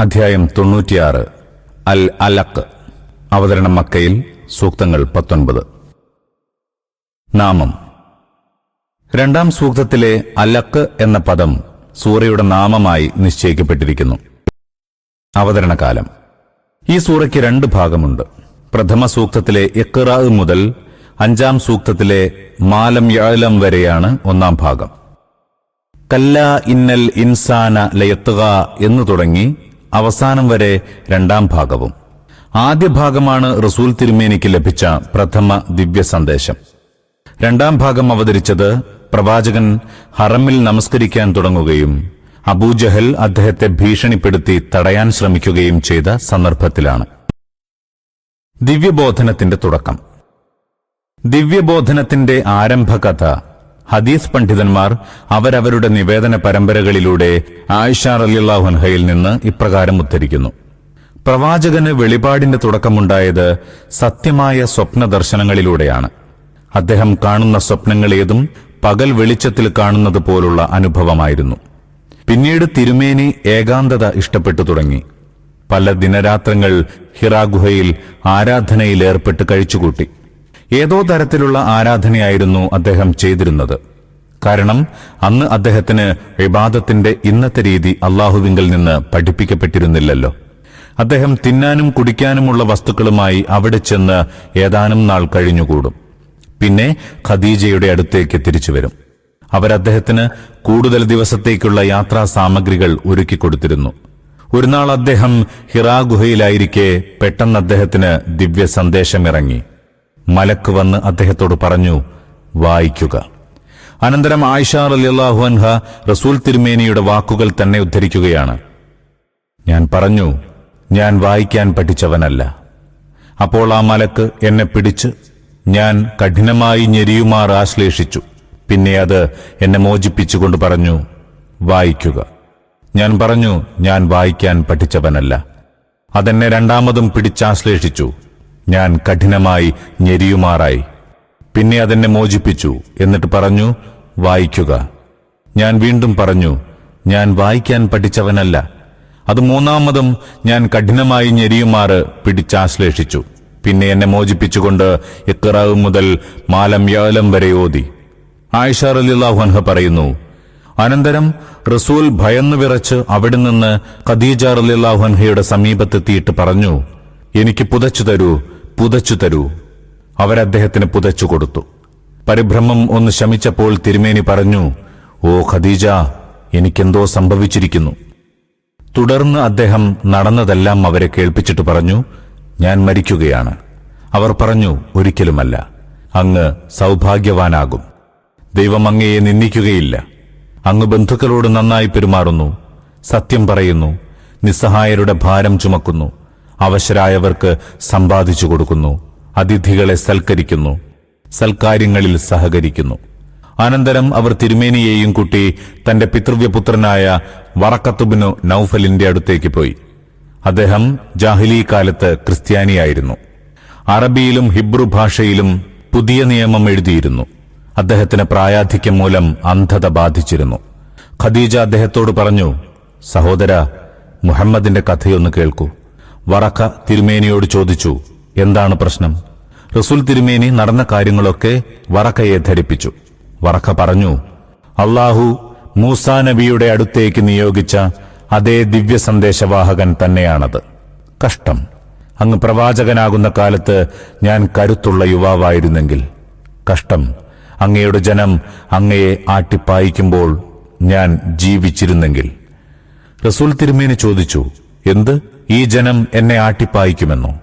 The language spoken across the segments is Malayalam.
അധ്യായം തൊണ്ണൂറ്റിയാറ്. അൽ അലക്ക് അവതരണം മക്കയിൽ സൂക്തങ്ങൾ പത്തൊൻപത്. നാമം. രണ്ടാം സൂക്തത്തിലെ അലക്ക് എന്ന പദം സൂറയുടെ നാമമായി നിശ്ചയിക്കപ്പെട്ടിരിക്കുന്നു. അവതരണകാലം. ഈ സൂറയ്ക്ക് രണ്ട് ഭാഗമുണ്ട്. പ്രഥമ സൂക്തത്തിലെ ഇഖ്റാ മുതൽ അഞ്ചാം സൂക്തത്തിലെ മാലം യാലം വരെയാണ് ഒന്നാം ഭാഗം. കല്ല ഇന്നൽ ഇൻസാന ലയത്തുക എന്ന് തുടങ്ങി അവസാനം വരെ രണ്ടാം ഭാഗവും. ആദ്യ ഭാഗമാണ് റസൂൽ തിരുമേനിക്ക് ലഭിച്ച പ്രഥമ ദിവ്യ സന്ദേശം. രണ്ടാം ഭാഗം അവതരിച്ചത് പ്രവാചകൻ ഹറമിൽ നമസ്കരിക്കാൻ തുടങ്ങുകയും അബൂജഹൽ അദ്ദേഹത്തെ ഭീഷണിപ്പെടുത്തി തടയാൻ ശ്രമിക്കുകയും ചെയ്ത സന്ദർഭത്തിലാണ്. ദിവ്യബോധനത്തിന്റെ തുടക്കം. ദിവ്യബോധനത്തിന്റെ ആരംഭകഥ ഹദീസ് പണ്ഡിതന്മാർ അവരവരുടെ നിവേദന പരമ്പരകളിലൂടെ ആയിഷ റലിയുള്ളാഹുൻഹയിൽ നിന്ന് ഇപ്രകാരം ഉദ്ധരിക്കുന്നു. പ്രവാചകന് വെളിപാടിന്റെ തുടക്കമുണ്ടായത് സത്യമായ സ്വപ്ന ദർശനങ്ങളിലൂടെയാണ്. അദ്ദേഹം കാണുന്ന സ്വപ്നങ്ങളേതും പകൽ വെളിച്ചത്തിൽ കാണുന്നത് പോലുള്ള അനുഭവമായിരുന്നു. പിന്നീട് തിരുമേനി ഏകാന്തത ഇഷ്ടപ്പെട്ടു തുടങ്ങി. പല ദിനരാത്രങ്ങൾ ഹിറാഗുഹയിൽ ആരാധനയിൽ ഏർപ്പെട്ട് കഴിച്ചുകൂട്ടി. ഏതോ തരത്തിലുള്ള ആരാധനയായിരുന്നു അദ്ദേഹം ചെയ്തിരുന്നത്. കാരണം അന്ന് അദ്ദേഹത്തിന് വിവാദത്തിന്റെ ഇന്നത്തെ രീതി അള്ളാഹുവിങ്കിൽ നിന്ന് പഠിപ്പിക്കപ്പെട്ടിരുന്നില്ലല്ലോ. അദ്ദേഹം തിന്നാനും കുടിക്കാനുമുള്ള വസ്തുക്കളുമായി അവിടെ ചെന്ന് ഏതാനും നാൾ കഴിഞ്ഞുകൂടും. പിന്നെ ഖദീജയുടെ അടുത്തേക്ക് തിരിച്ചു തിരിച്ചുവരും അവരദ്ദേഹത്തിന് കൂടുതൽ ദിവസത്തേക്കുള്ള യാത്രാ സാമഗ്രികൾ ഒരുക്കിക്കൊടുത്തിരുന്നു ഒരു നാൾ അദ്ദേഹം ഹിറാ ഗുഹയിലായിരിക്കെ പെട്ടെന്ന് അദ്ദേഹത്തിന് ദിവ്യ സന്ദേശം ഇറങ്ങി മലക്ക് വന്ന് അദ്ദേഹത്തോട് പറഞ്ഞു വായിക്കുക. അനന്തരം ആയിഷ അലിയല്ലാഹു അൻഹ റസൂൽ തിരുമേനിയുടെ വാക്കുകൾ തന്നെ ഉദ്ധരിക്കുകയാണ്. ഞാൻ പറഞ്ഞു ഞാൻ വായിക്കാൻ പഠിച്ചവനല്ല. അപ്പോൾ ആ മലക്ക് എന്നെ പിടിച്ച് ഞാൻ കഠിനമായി ഞെരിയുമാർ ആശ്ലേഷിച്ചു പിന്നെ അത് എന്നെ മോചിപ്പിച്ചുകൊണ്ട് പറഞ്ഞു വായിക്കുക. ഞാൻ പറഞ്ഞു ഞാൻ വായിക്കാൻ പഠിച്ചവനല്ല. അതെന്നെ രണ്ടാമതും പിടിച്ചാശ്ലേഷിച്ചു. ഞാൻ കഠിനമായി ഞെരിയുമാറായി. പിന്നെ അതെന്നെ മോചിപ്പിച്ചു എന്നിട്ട് പറഞ്ഞു വായിക്കുക. ഞാൻ വീണ്ടും പറഞ്ഞു ഞാൻ വായിക്കാൻ പഠിച്ചവനല്ല. അത് മൂന്നാമതും ഞാൻ കഠിനമായി ഞെരിയുമാറ് പിടിച്ചാശ്ലേഷിച്ചു. പിന്നെ എന്നെ മോചിപ്പിച്ചുകൊണ്ട് ഇക്കറാവ് മുതൽ മാലം യാലം വരെ ഓതി. ആയിഷ റലിള്ളാഹു അൻഹ പറയുന്നു അനന്തരം റസൂൽ ഭയന്നു വിറച്ച് അവിടെ നിന്ന് ഖദീജ റലിള്ളാഹു അൻഹയുടെ സമീപത്തെത്തിയിട്ട് പറഞ്ഞു എനിക്ക് പുതച്ചു തരൂ പുതച്ചു തരൂ. അവരദ്ദേഹത്തിന് പുതച്ചു കൊടുത്തു. പരിഭ്രമം ഒന്ന് ശമിച്ചപ്പോൾ തിരുമേനി പറഞ്ഞു ഓ ഖദീജ എനിക്കെന്തോ സംഭവിച്ചിരിക്കുന്നു. തുടർന്ന് അദ്ദേഹം നടന്നതെല്ലാം അവരെ കേൾപ്പിച്ചിട്ട് പറഞ്ഞു ഞാൻ മരിക്കുകയാണ്. അവർ പറഞ്ഞു ഒരിക്കലുമല്ല. അങ്ങ് സൗഭാഗ്യവാനാകും. ദൈവം അങ്ങയെ നിന്ദിക്കുകയില്ല. അങ്ങ് ബന്ധുക്കളോട് നന്നായി പെരുമാറുന്നു. സത്യം പറയുന്നു. നിസ്സഹായരുടെ ഭാരം ചുമക്കുന്നു. അവശരായവർക്ക് സമ്പാദിച്ചു കൊടുക്കുന്നു. അതിഥികളെ സൽക്കരിക്കുന്നു. സൽക്കാര്യങ്ങളിൽ സഹകരിക്കുന്നു. അനന്തരം അവർ തിരുമേനിയെയും കുട്ടി തന്റെ പിതൃവ്യപുത്രനായ വറക്കത്തുബിനു നൌഫലിന്റെ അടുത്തേക്ക് പോയി. അദ്ദേഹം ജാഹിലി കാലത്ത് ക്രിസ്ത്യാനിയായിരുന്നു. അറബിയിലും ഹിബ്രു ഭാഷയിലും പുതിയ നിയമം എഴുതിയിരുന്നു. അദ്ദേഹത്തിന് പ്രായാധിക്യം മൂലം അന്ധത ബാധിച്ചിരുന്നു. ഖദീജ അദ്ദേഹത്തോട് പറഞ്ഞു സഹോദര മുഹമ്മദിന്റെ കഥയൊന്ന് കേൾക്കൂ. വറക്ക തിരുമേനിയോട് ചോദിച്ചു എന്താണ് പ്രശ്നം? റസൂൽ തിരുമേനി നടന്ന കാര്യങ്ങളൊക്കെ വറക്കയെ ധരിപ്പിച്ചു. വറക്ക പറഞ്ഞു അള്ളാഹു മൂസാ നബിയുടെ അടുത്തേക്ക് നിയോഗിച്ച അതേ ദിവ്യ സന്ദേശവാഹകൻ തന്നെയാണത്. കഷ്ടം. അങ്ങ് പ്രവാചകനാകുന്ന കാലത്ത് ഞാൻ കരുത്തുള്ള യുവാവായിരുന്നെങ്കിൽ. കഷ്ടം. അങ്ങയുടെ ജനം അങ്ങയെ ആട്ടിപ്പായിക്കുമ്പോൾ ഞാൻ ജീവിച്ചിരുന്നെങ്കിൽ. റസൂൽ തിരുമേനി ചോദിച്ചു എന്ത്? ഈ ജനം എന്നെ ആട്ടിപ്പായിക്കുമെന്നോ?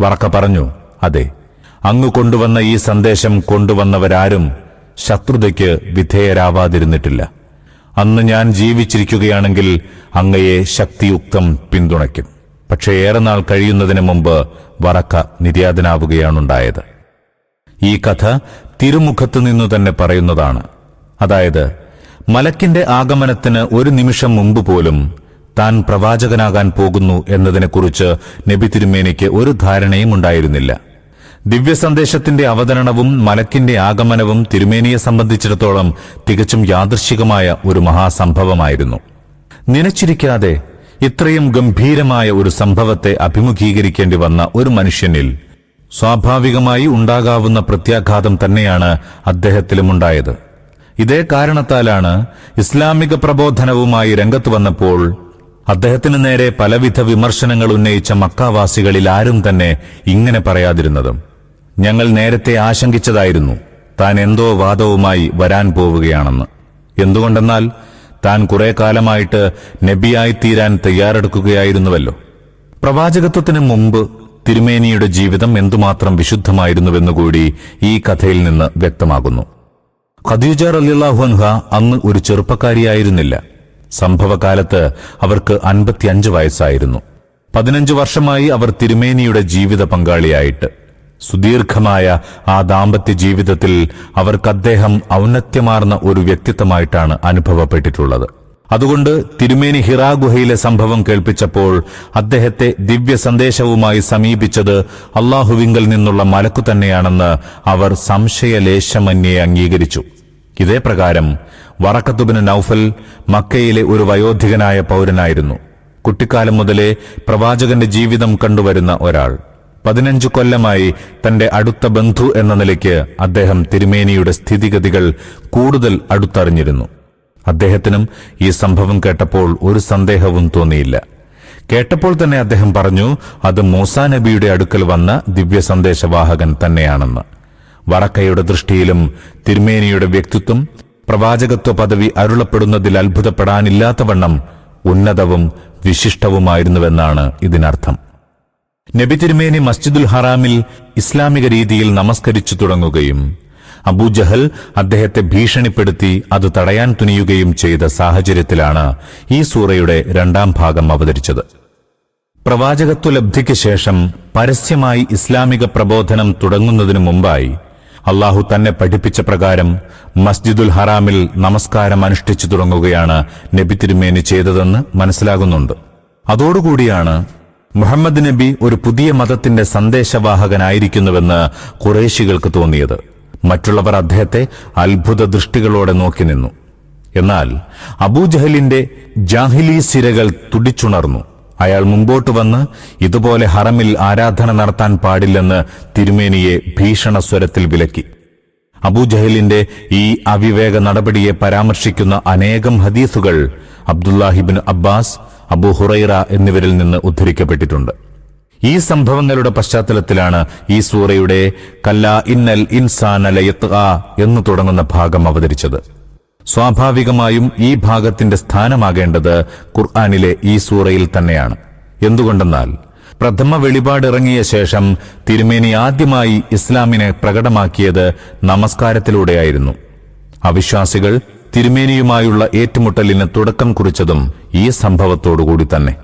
വറക്ക പറഞ്ഞു അതെ അങ്ങ് കൊണ്ടുവന്ന ഈ സന്ദേശം കൊണ്ടുവന്നവരാരും ശത്രുതയ്ക്ക് വിധേയരാവാതിരുന്നിട്ടില്ല. അന്ന് ഞാൻ ജീവിച്ചിരിക്കുകയാണെങ്കിൽ അങ്ങയെ ശക്തിയുക്തം പിന്തുണയ്ക്കും. പക്ഷേ ഏറെ നാൾ കഴിയുന്നതിന് മുമ്പ് വറക്ക നിര്യാതനാവുകയാണുണ്ടായത്. ഈ കഥ തിരുമുഖത്തു നിന്നു തന്നെ പറയുന്നതാണ്. അതായത് മലക്കിന്റെ ആഗമനത്തിന് ഒരു നിമിഷം മുമ്പ് പോലും താൻ പ്രവാചകനാകാൻ പോകുന്നു എന്നതിനെക്കുറിച്ച് നബി തിരുമേനിക്ക് ഒരു ധാരണയും ഉണ്ടായിരുന്നില്ല. ദിവ്യസന്ദേശത്തിന്റെ അവതരണവും മലക്കിന്റെ ആഗമനവും തിരുമേനിയെ സംബന്ധിച്ചിടത്തോളം തികച്ചും യാദൃശികമായ ഒരു മഹാസംഭവമായിരുന്നു. നനച്ചിരിക്കാതെ ഇത്രയും ഗംഭീരമായ ഒരു സംഭവത്തെ അഭിമുഖീകരിക്കേണ്ടി വന്ന ഒരു മനുഷ്യനിൽ സ്വാഭാവികമായി ഉണ്ടാകാവുന്ന പ്രത്യാഘാതം തന്നെയാണ് അദ്ദേഹത്തിലുമുണ്ടായത്. ഇതേ കാരണത്താലാണ് ഇസ്ലാമിക പ്രബോധനവുമായി രംഗത്ത് വന്നപ്പോൾ അദ്ദേഹത്തിന് നേരെ പലവിധ വിമർശനങ്ങൾ ഉന്നയിച്ച മക്കാവാസികളിൽ ആരും തന്നെ ഇങ്ങനെ പറയാതിരുന്നതും. ഞങ്ങൾ നേരത്തെ ആശങ്കിച്ചതായിരുന്നു. താൻ എന്തോ വാദവുമായി വരാൻ പോവുകയാണെന്ന്. എന്തുകൊണ്ടെന്നാൽ താൻ കുറെ കാലമായിട്ട് നബിയായി തീരാൻ തയ്യാറെടുക്കുകയായിരുന്നുവല്ലോ. പ്രവാചകത്വത്തിന് മുമ്പ് തിരുമേനിയുടെ ജീവിതം എന്തുമാത്രം വിശുദ്ധമായിരുന്നുവെന്നുകൂടി ഈ കഥയിൽ നിന്ന് വ്യക്തമാകുന്നു. ഖദീജ റലിള്ളാഹുൻഹ അന്ന് ഒരു ചെറുപ്പക്കാരിയായിരുന്നില്ല. സംഭവകാലത്ത് അവർക്ക് അൻപത്തിയഞ്ച് വയസ്സായിരുന്നു. പതിനഞ്ച് വർഷമായി അവർ തിരുമേനിയുടെ ജീവിത പങ്കാളിയായിട്ട്. സുദീർഘമായ ആ ദാമ്പത്യ ജീവിതത്തിൽ അവർക്ക് അദ്ദേഹം ഔന്നത്യമാർന്ന ഒരു വ്യക്തിത്വമായിട്ടാണ് അനുഭവപ്പെട്ടിട്ടുള്ളത്. അതുകൊണ്ട് തിരുമേനി ഹിറാ ഗുഹയിലെ സംഭവം കേൾപ്പിച്ചപ്പോൾ അദ്ദേഹത്തെ ദിവ്യ സന്ദേശവുമായി സമീപിച്ചത് അള്ളാഹുവിങ്കൽ നിന്നുള്ള മലക്കു തന്നെയാണെന്ന് അവർ സംശയലേശമന്യെ അംഗീകരിച്ചു. ഇതേ പ്രകാരം വറക്കത്തുബിന് നൌഫൽ മക്കയിലെ ഒരു വയോധികനായ പൗരനായിരുന്നു. കുട്ടിക്കാലം മുതലേ പ്രവാചകന്റെ ജീവിതം കണ്ടുവരുന്ന ഒരാൾ. പതിനഞ്ചു കൊല്ലമായി തന്റെ അടുത്ത ബന്ധു എന്ന നിലയ്ക്ക് അദ്ദേഹം തിരുമേനിയുടെ സ്ഥിതിഗതികൾ കൂടുതൽ അടുത്തറിഞ്ഞിരുന്നു. അദ്ദേഹത്തിനും ഈ സംഭവം കേട്ടപ്പോൾ ഒരു സന്ദേഹവും തോന്നിയില്ല. കേട്ടപ്പോൾ തന്നെ അദ്ദേഹം പറഞ്ഞു അത് മൂസാ നബിയുടെ അടുക്കൽ വന്ന ദിവ്യ സന്ദേശവാഹകൻ തന്നെയാണെന്ന്. വറക്കയുടെ ദൃഷ്ടിയിലും തിരുമേനിയുടെ വ്യക്തിത്വം പ്രവാചകത്വ പദവി അരുളപ്പെടുന്നതിൽ അത്ഭുതപ്പെടാനില്ലാത്തവണ്ണം ഉന്നതവും വിശിഷ്ടവുമായിരുന്നുവെന്നാണ് ഇതിനർത്ഥം. നബി തിരുമേനി മസ്ജിദുൽ ഹറാമിൽ ഇസ്ലാമിക രീതിയിൽ നമസ്കരിച്ചു തുടങ്ങുകയും അബൂജഹൽ അദ്ദേഹത്തെ ഭീഷണിപ്പെടുത്തി അത് തടയാൻ തുനിയുകയും ചെയ്ത സാഹചര്യത്തിലാണ് ഈ സൂറയുടെ രണ്ടാം ഭാഗം അവതരിച്ചത്. പ്രവാചകത്വ ലബ്ധിക്ക് ശേഷം പരസ്യമായി ഇസ്ലാമിക പ്രബോധനം തുടങ്ങുന്നതിനു മുമ്പായി അള്ളാഹു തന്നെ പഠിപ്പിച്ച പ്രകാരം മസ്ജിദുൽ ഹറാമിൽ നമസ്കാരം അനുഷ്ഠിച്ചു തുടങ്ങുകയാണ് നബി തിരുമേനി ചെയ്തതെന്ന് മനസ്സിലാകുന്നുണ്ട്. അതോടുകൂടിയാണ് മുഹമ്മദ് നബി ഒരു പുതിയ മതത്തിന്റെ സന്ദേശവാഹകനായിരിക്കുന്നുവെന്ന് കുറേശികൾക്ക് തോന്നിയത്. മറ്റുള്ളവർ അദ്ദേഹത്തെ അത്ഭുത ദൃഷ്ടികളോടെ നോക്കി നിന്നു. എന്നാൽ അബൂജഹലിന്റെ ജാഹിലി സിരകൾ തുടിച്ചുണർന്നു. അയാൾ മുമ്പോട്ട് വന്ന് ഇതുപോലെ ഹറമിൽ ആരാധന നടത്താൻ പാടില്ലെന്ന് തിരുമേനിയെ ഭീഷണ സ്വരത്തിൽ വിലക്കി. അബൂജഹലിന്റെ ഈ അവിവേക നടപടിയെ പരാമർശിക്കുന്ന അനേകം ഹദീസുകൾ അബ്ദുല്ലാഹിബിൻ അബ്ബാസ് അബു ഹുറൈറ എന്നിവരിൽ നിന്ന് ഉദ്ധരിക്കപ്പെട്ടിട്ടുണ്ട്. ഈ സംഭവങ്ങളുടെ പശ്ചാത്തലത്തിലാണ് ഈ സൂറയുടെ കല്ല ഇന്നൽ ഇൻസാനലയത്ത് എന്ന് തുടങ്ങുന്ന ഭാഗം അവതരിച്ചത്. സ്വാഭാവികമായും ഈ ഭാഗത്തിന്റെ സ്ഥാനമാകേണ്ടത് ഖുർആാനിലെ ഈ സൂറയിൽ തന്നെയാണ്. എന്തുകൊണ്ടെന്നാൽ പ്രഥമ വെളിപാടിറങ്ങിയ ശേഷം തിരുമേനി ആദ്യമായി ഇസ്ലാമിനെ പ്രകടമാക്കിയത് നമസ്കാരത്തിലൂടെയായിരുന്നു. അവിശ്വാസികൾ തിരുമേനിയുമായുള്ള ഏറ്റുമുട്ടലിന് തുടക്കം കുറിച്ചതും ഈ സംഭവത്തോടുകൂടി തന്നെ.